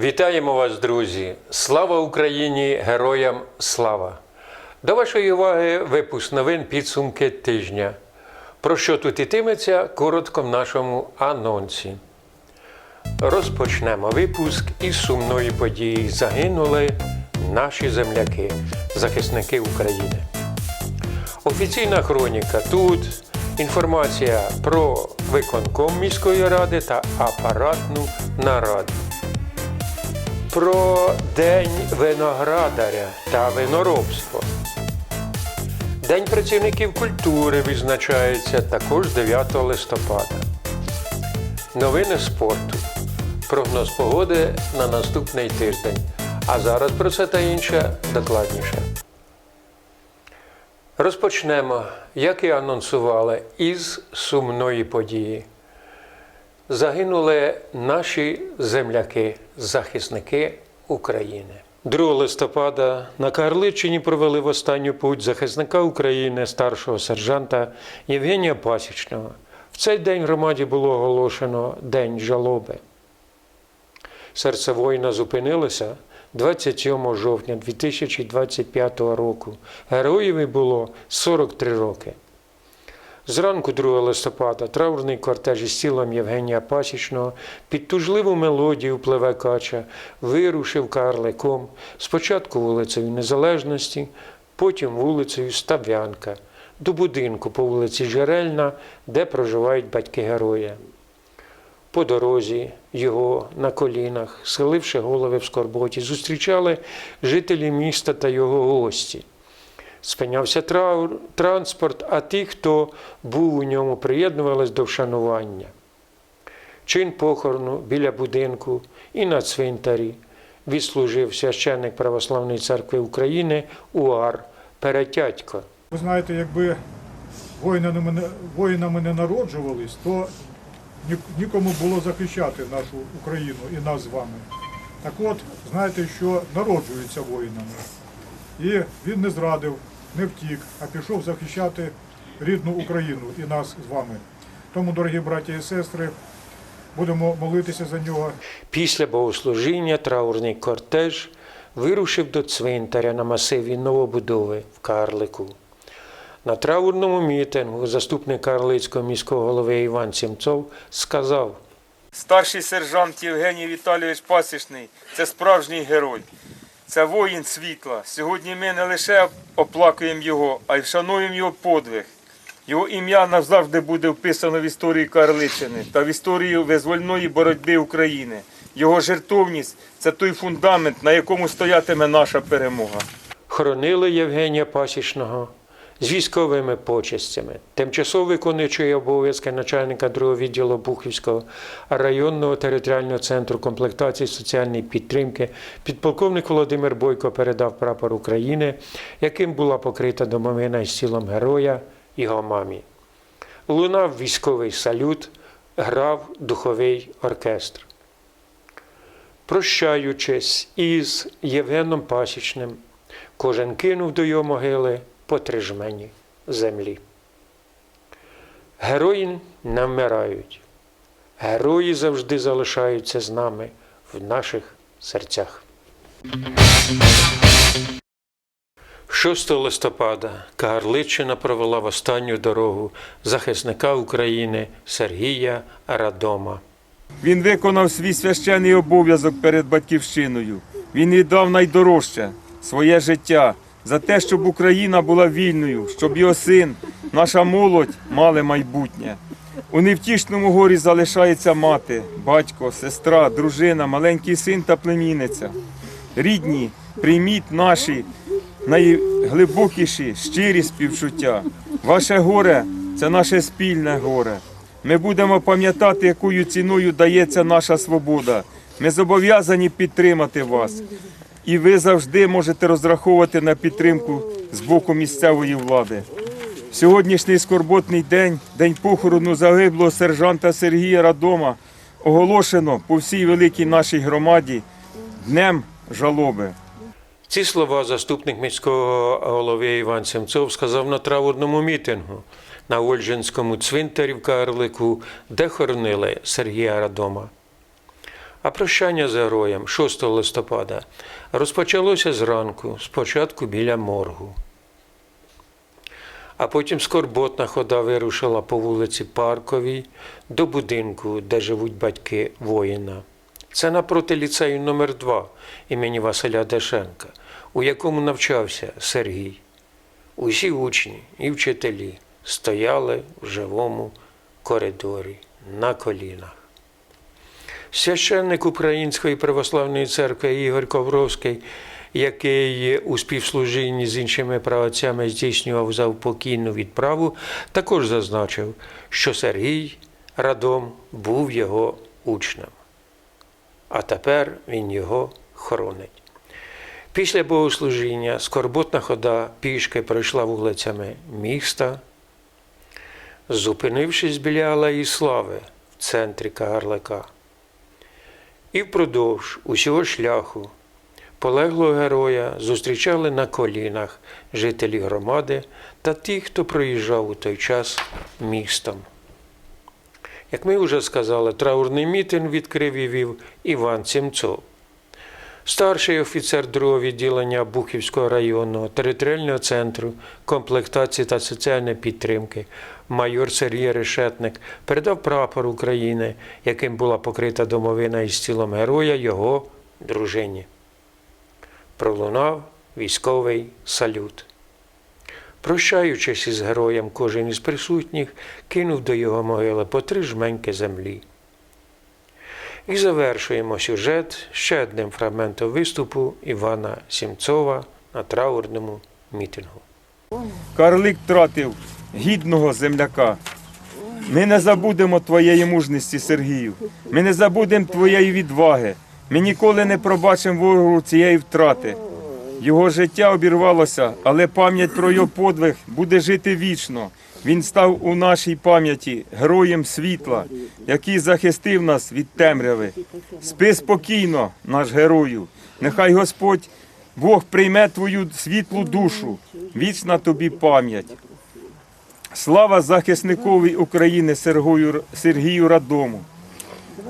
Вітаємо вас, друзі! Слава Україні! Героям слава! До вашої уваги випуск новин підсумки тижня. Про що тут ітиметься коротко в нашому анонсі. Розпочнемо випуск із сумної події. Загинули наші земляки, захисники України. Офіційна хроніка тут інформація про виконком міської ради та апаратну нараду. Про День виноградаря та виноробство. День працівників культури відзначається також 9 листопада. Новини спорту. Прогноз погоди на наступний тиждень. А зараз про це та інше докладніше. Розпочнемо, як і анонсували, із сумної події. Загинули наші земляки, захисники України. 2 листопада на Карличині провели в останню путь захисника України старшого сержанта Євгенія Пасічного. В цей день громаді було оголошено День жалоби. Серце воїна зупинилося 27 жовтня 2025 року. Героєві було 43 роки. Зранку 2 листопада траурний кортеж із тілом Євгенія Пасічного під тужливу мелодію пливе кача вирушив карликом спочатку вулицею Незалежності, потім вулицею Став'янка, до будинку по вулиці Жерельна, де проживають батьки героя. По дорозі його на колінах, схиливши голови в скорботі, зустрічали жителі міста та його гості. Спинявся траур, транспорт, а ті, хто був у ньому, приєднувались до вшанування. Чин похорону біля будинку і на цвинтарі відслужив священник Православної церкви України УАР Перетятько. Ви знаєте, якби воїнами не, воїнами не народжувались, то нікому було захищати нашу Україну і нас з вами. Так от, знаєте, що народжуються воїнами. І він не зрадив, не втік, а пішов захищати рідну Україну і нас з вами. Тому, дорогі браті і сестри, будемо молитися за нього. Після богослужіння траурний кортеж вирушив до цвинтаря на масиві новобудови в Карлику. На траурному мітингу заступник Карлицького міського голови Іван Сімцов сказав: Старший сержант Євгеній Віталійович Пасічний це справжній герой. Це воїн світла. Сьогодні ми не лише оплакуємо його, а й вшануємо його подвиг. Його ім'я назавжди буде вписано в історії Карличини та в історію визвольної боротьби України. Його жертовність це той фундамент, на якому стоятиме наша перемога. хоронили Євгенія Пасічного з військовими почестями, тимчасово виконуючий обов'язки начальника другого відділу Бухівського районного територіального центру комплектації соціальної підтримки, підполковник Володимир Бойко передав прапор України, яким була покрита домовина із тілом героя його мамі. Лунав військовий салют, грав духовий оркестр. Прощаючись із Євгеном Пасічним, кожен кинув до його могили по три жмені землі. Герої не вмирають. Герої завжди залишаються з нами в наших серцях. 6 листопада Кагарличина провела в останню дорогу захисника України Сергія Радома. Він виконав свій священний обов'язок перед батьківщиною. Він віддав найдорожче своє життя за те, щоб Україна була вільною, щоб його син, наша молодь мали майбутнє. У невтішному горі залишається мати, батько, сестра, дружина, маленький син та племінниця. Рідні, прийміть наші найглибокіші, щирі співчуття. Ваше горе це наше спільне горе. Ми будемо пам'ятати, якою ціною дається наша свобода. Ми зобов'язані підтримати вас. І ви завжди можете розраховувати на підтримку з боку місцевої влади. Сьогоднішній скорботний день, день похорону загиблого сержанта Сергія Радома, оголошено по всій великій нашій громаді днем жалоби. Ці слова заступник міського голови Іван Семцов сказав на траурному мітингу на Ольжинському цвинтарі в Карлику, де хоронили Сергія Радома. А прощання з героєм 6 листопада розпочалося зранку, спочатку біля моргу. А потім скорботна хода вирушила по вулиці Парковій до будинку, де живуть батьки воїна. Це напроти ліцею номер 2 імені Василя Дешенка, у якому навчався Сергій. Усі учні і вчителі стояли в живому коридорі на колінах. Священник Української православної церкви Ігор Ковровський, який у співслужінні з іншими правоцями здійснював заупокійну відправу, також зазначив, що Сергій Радом був його учнем. А тепер він його хоронить. Після богослужіння скорботна хода пішки пройшла вулицями міста, зупинившись біля Алеї Слави в центрі Кагарлика. І впродовж усього шляху полеглого героя зустрічали на колінах жителі громади та ті, хто проїжджав у той час містом. Як ми вже сказали, траурний мітинг відкрив і вів Іван Цімцов. Старший офіцер другого відділення Бухівського районного територіального центру комплектації та соціальної підтримки, майор Сергій Решетник передав прапор України, яким була покрита домовина із тілом героя його дружині. Пролунав військовий салют. Прощаючись із героєм, кожен із присутніх кинув до його могили по три жменьки землі. І завершуємо сюжет ще одним фрагментом виступу Івана Сімцова на траурному мітингу. Карлик втратив гідного земляка. Ми не забудемо твоєї мужності, Сергію. Ми не забудемо твоєї відваги. Ми ніколи не пробачимо ворогу цієї втрати. Його життя обірвалося, але пам'ять про його подвиг буде жити вічно. Він став у нашій пам'яті героєм світла, який захистив нас від темряви. Спи спокійно, наш герою. Нехай Господь Бог прийме твою світлу душу. Вічна тобі пам'ять. Слава захисникові України Сергію Радому.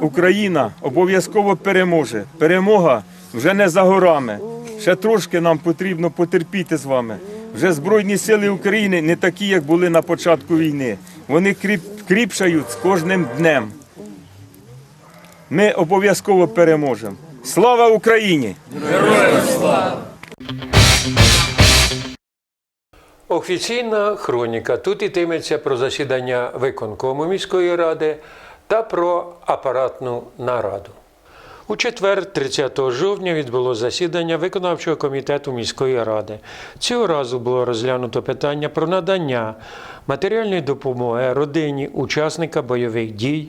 Україна обов'язково переможе. Перемога вже не за горами. Ще трошки нам потрібно потерпіти з вами. Вже Збройні сили України не такі, як були на початку війни. Вони кріп, кріпшають з кожним днем. Ми обов'язково переможемо. Слава Україні! Героям слава! Офіційна хроніка. Тут йтиметься про засідання виконкому міської ради та про апаратну нараду. У четвер, 30 жовтня, відбулося засідання виконавчого комітету міської ради. Цього разу було розглянуто питання про надання матеріальної допомоги родині учасника бойових дій,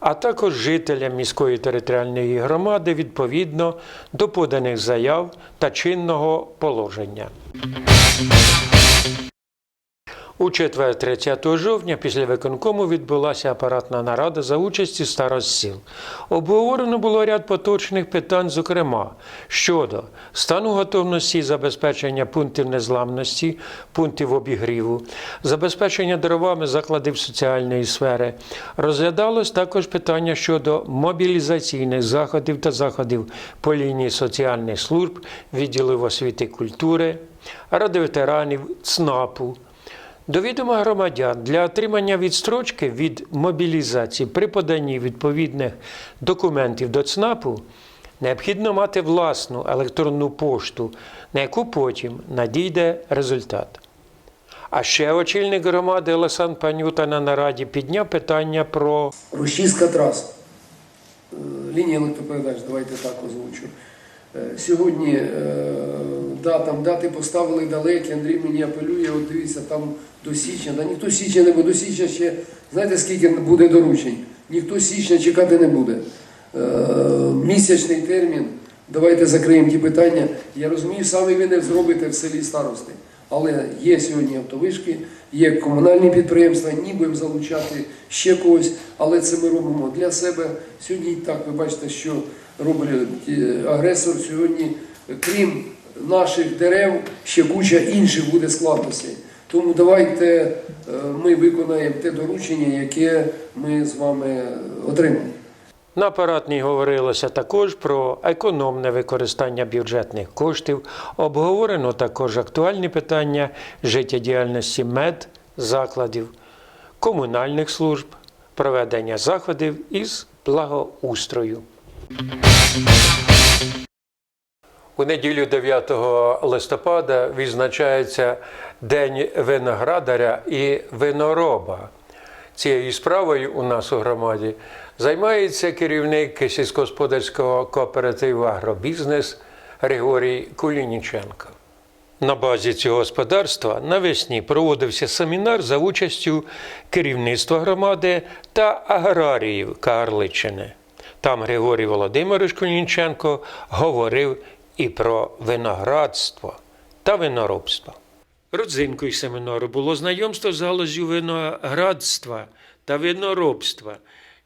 а також жителям міської територіальної громади відповідно до поданих заяв та чинного положення. У четвер, 30 жовтня, після виконкому відбулася апаратна нарада за участі старост сіл. Обговорено було ряд поточних питань, зокрема щодо стану готовності і забезпечення пунктів незламності, пунктів обігріву, забезпечення дровами закладів соціальної сфери. Розглядалось також питання щодо мобілізаційних заходів та заходів по лінії соціальних служб, відділів освіти культури, ради ветеранів, ЦНАПу. До відома громадян для отримання відстрочки від мобілізації при поданні відповідних документів до ЦНАПу необхідно мати власну електронну пошту, на яку потім надійде результат. А ще очільник громади Олександр Панюта на нараді підняв питання про Рушійська траса. Е, Лінія електропередач, давайте так озвучу. Е, Сьогодні е, да, там дати поставили далекі, Андрій мені апелює, от дивіться, там до січня, да ніхто січня не буде, до січня ще, знаєте, скільки буде доручень? Ніхто січня чекати не буде. Е, Місячний термін, давайте закриємо ті питання. Я розумію, саме ви не зробите в селі старости. Але є сьогодні автовишки, є комунальні підприємства, ні будемо залучати ще когось, але це ми робимо для себе. Сьогодні і так ви бачите, що е, агресор сьогодні, крім наших дерев, ще куча інших буде складностей. Тому давайте е, ми виконаємо те доручення, яке ми з вами отримали. На апаратній говорилося також про економне використання бюджетних коштів. Обговорено також актуальні питання життєдіяльності мед, закладів, комунальних служб, проведення заходів із благоустрою. У неділю 9 листопада відзначається День виноградаря і винороба. Цією справою у нас у громаді займається керівник сільськогосподарського кооперативу Агробізнес Григорій Кулініченко. На базі цього господарства навесні проводився семінар за участю керівництва громади та аграріїв Карличини. Там Григорій Володимирович Кулініченко говорив і про виноградство та виноробство. Родзинкою семінару було знайомство з галузю виноградства та виноробства,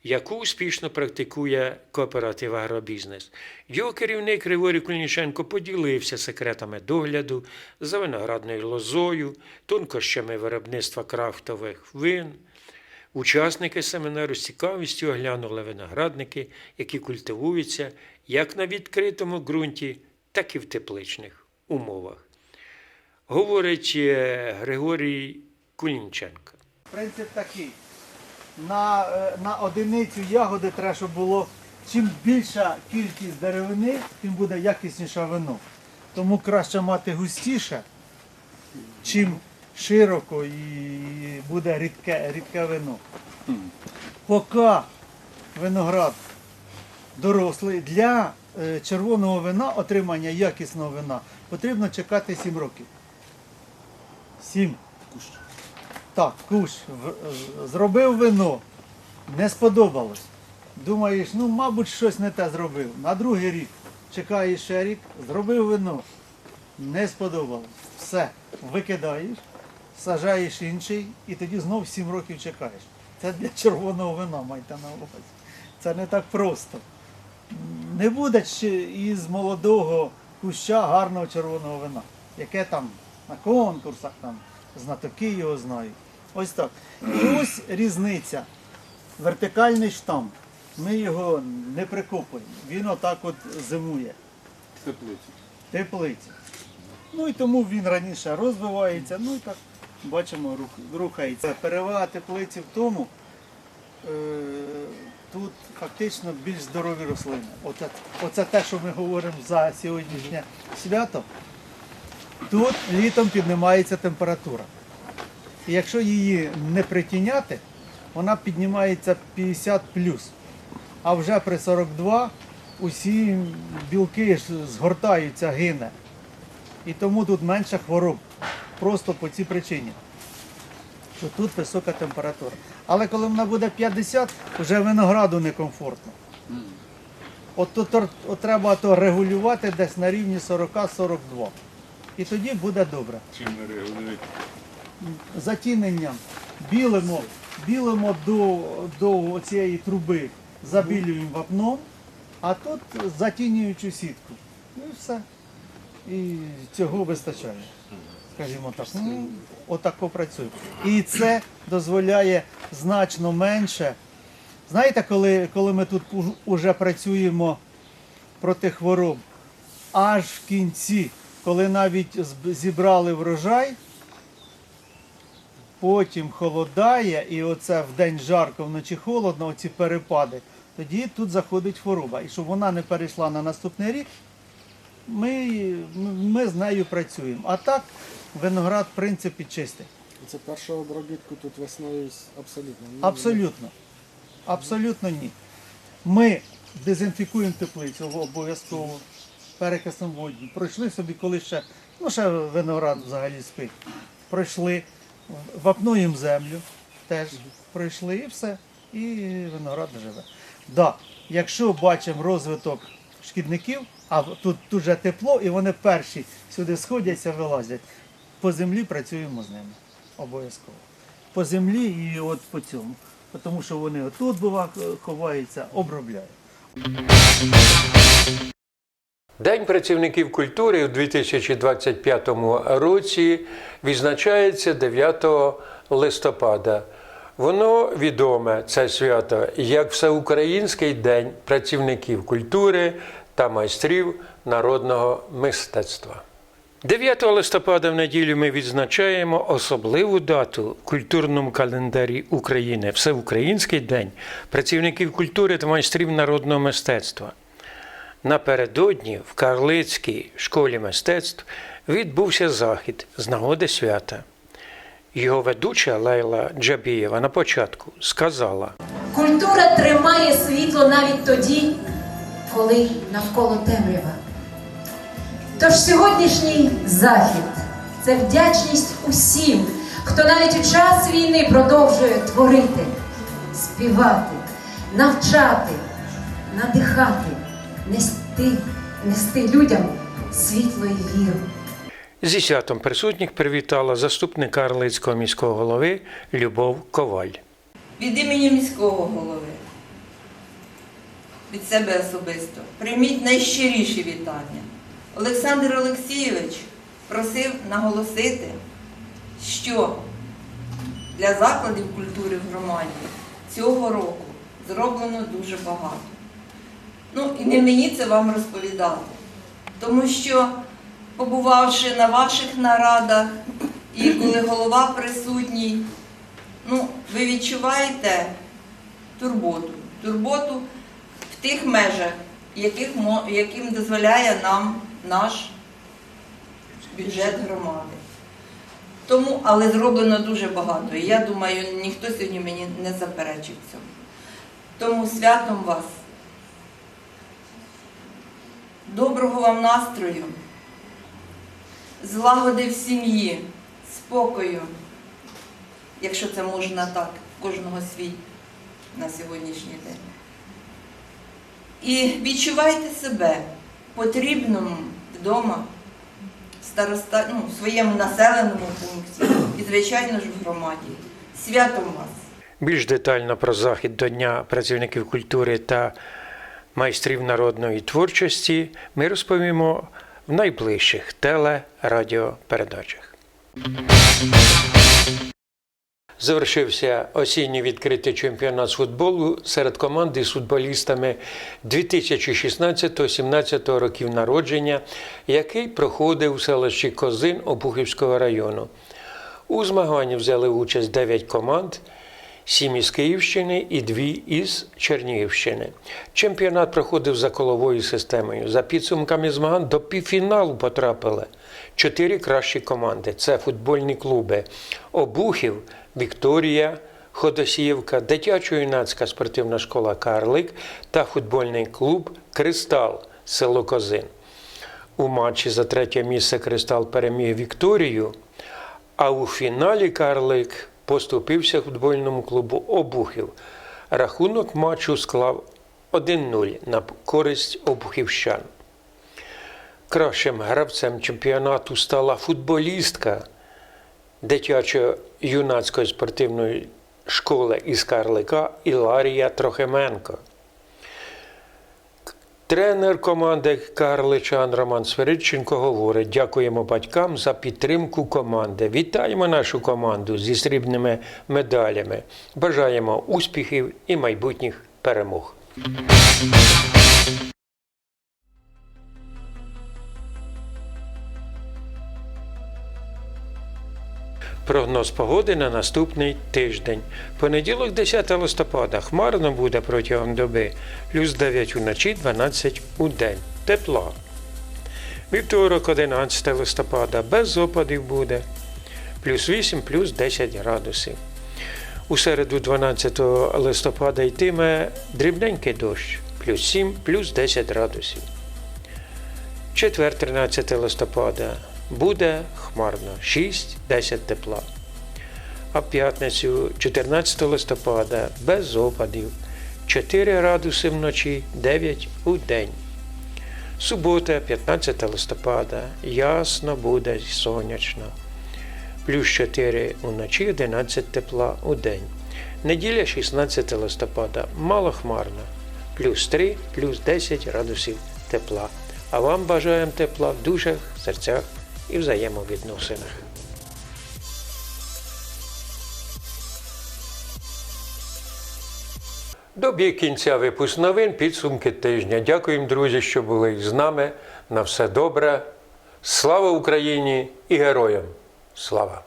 яку успішно практикує кооператив Агробізнес. Його керівник Григорій Кулініченко поділився секретами догляду за виноградною лозою, тонкощами виробництва крафтових вин. Учасники семінару з цікавістю оглянули виноградники, які культивуються як на відкритому ґрунті, так і в тепличних умовах. Говорить е, Григорій Кулінченко. Принцип такий. На, е, на одиницю ягоди треба, щоб було чим більша кількість деревини, тим буде якісніше вино. Тому краще мати густіше, чим широко і буде рідке, рідке вино. Поки виноград дорослий, для е, червоного вина, отримання якісного вина, потрібно чекати 7 років. 7. Так, куш, зробив вино, не сподобалось. Думаєш, ну, мабуть, щось не те зробив. На другий рік чекаєш ще рік, зробив вино, не сподобалось. Все, викидаєш, сажаєш інший і тоді знов 7 років чекаєш. Це для червоного вина, майте на увазі. Це не так просто. Не буде ще із молодого куща гарного червоного вина, яке там на конкурсах, там знатоки його знають. Ось так. І ось різниця. Вертикальний штамп. Ми його не прикопуємо. Він отак от зимує. Теплиці. Ну і тому він раніше розвивається, ну і так бачимо, рухається. Перевага теплиці в тому, е, тут фактично більш здорові рослини. Оце, оце те, що ми говоримо за сьогоднішнє свято. Тут літом піднімається температура. І якщо її не притіняти, вона піднімається 50 А вже при 42 усі білки згортаються, гине. І тому тут менше хвороб. Просто по цій причині. Що тут висока температура. Але коли вона буде 50, вже винограду некомфортно. От, то, от треба то регулювати десь на рівні 40-42. І тоді буде добре. Чим не регулюють? Затіненням білимо, білимо до, до цієї труби, забілюємо вапном, а тут затінюючу сітку. Ну і все. І цього вистачає. Скажімо так. Ну, отако працює. І це дозволяє значно менше. Знаєте, коли, коли ми тут вже працюємо проти хвороб, аж в кінці, коли навіть зібрали врожай, потім холодає, і оце в день жарко, вночі холодно, оці перепади, тоді тут заходить хвороба. І щоб вона не перейшла на наступний рік, ми, ми з нею працюємо. А так виноград, в принципі, чистий. Це перша обробітку тут весною абсолютно. ні? Абсолютно. Абсолютно ні. Ми дезінфікуємо теплицю обов'язково перекисом воді. Пройшли собі, коли ще, ну ще виноград взагалі спить. Пройшли, вапнуємо землю, теж пройшли і все. І виноград живе. Да, якщо бачимо розвиток шкідників, а тут дуже тепло, і вони перші сюди сходяться, вилазять. По землі працюємо з ними обов'язково. По землі і от по цьому. Тому що вони отут бува ховаються, обробляють. День працівників культури у 2025 році відзначається 9 листопада. Воно відоме, це свято, як Всеукраїнський день працівників культури та майстрів народного мистецтва. 9 листопада в неділю ми відзначаємо особливу дату в культурному календарі України Всеукраїнський день працівників культури та майстрів народного мистецтва. Напередодні в Карлицькій школі мистецтв відбувся захід з нагоди свята. Його ведуча Лейла Джабієва на початку сказала: Культура тримає світло навіть тоді, коли навколо темрява. Тож сьогоднішній захід це вдячність усім, хто навіть у час війни продовжує творити, співати, навчати, надихати, нести, нести людям світло і віру. зі святом присутніх привітала заступник Карлицького міського голови Любов Коваль. Від імені міського голови, від себе особисто, прийміть найщиріші вітання. Олександр Олексійович просив наголосити, що для закладів культури в громаді цього року зроблено дуже багато. Ну і не мені це вам розповідати, тому що, побувавши на ваших нарадах, і коли голова присутній, ну, ви відчуваєте турботу. Турботу в тих межах, яким дозволяє нам наш бюджет громади. Тому, але зроблено дуже багато. І я думаю, ніхто сьогодні мені не заперечить цьому. Тому святом вас. Доброго вам настрою, злагоди в сім'ї, спокою, якщо це можна так, кожного свій на сьогоднішній день. І відчувайте себе потрібним вдома, староста, ну, в своєму населеному пункті і, звичайно ж, в громаді. Свято вас! Більш детально про захід до Дня працівників культури та майстрів народної творчості ми розповімо в найближчих телерадіопередачах. Завершився осінній відкритий чемпіонат з футболу серед команди з футболістами 2016-17 років народження, який проходив у селищі Козин Обухівського району. У змаганні взяли участь 9 команд, 7 із Київщини і 2 із Чернігівщини. Чемпіонат проходив за коловою системою. За підсумками змагань до півфіналу потрапили чотири кращі команди. Це футбольні клуби Обухів, Вікторія, Ходосіївка, дитячо-юнацька спортивна школа Карлик та футбольний клуб Кристал село Козин. У матчі за третє місце Кристал переміг Вікторію, а у фіналі Карлик поступився футбольному клубу Обухів. Рахунок матчу склав 1-0 на користь обухівщан. Кращим гравцем чемпіонату стала футболістка дитячо-юнацької спортивної школи із Карлика Іларія Трохименко. Тренер команди Карличан Роман Сверидченко говорить: дякуємо батькам за підтримку команди. Вітаємо нашу команду зі срібними медалями. Бажаємо успіхів і майбутніх перемог. Прогноз погоди на наступний тиждень. Понеділок, 10 листопада, хмарно буде протягом доби, плюс 9 уночі, 12 у день. Тепла. Вівторок, 11 листопада, без опадів буде, плюс 8, плюс 10 градусів. У середу, 12 листопада, йтиме дрібненький дощ, плюс 7, плюс 10 градусів. Четвер, 13 листопада, буде хмарно 6-10 тепла. А в п'ятницю, 14 листопада, без опадів 4 градуси вночі, 9 у день. Субота, 15 листопада, ясно буде сонячно. Плюс 4 уночі, 11 тепла у день. Неділя 16 листопада, малохмарно. Плюс 3, плюс 10 градусів тепла. А вам бажаємо тепла в душах, серцях і взаємовідносинах. Добі кінця випуск новин підсумки тижня. Дякуємо, друзі, що були з нами. На все добре. Слава Україні і героям! Слава!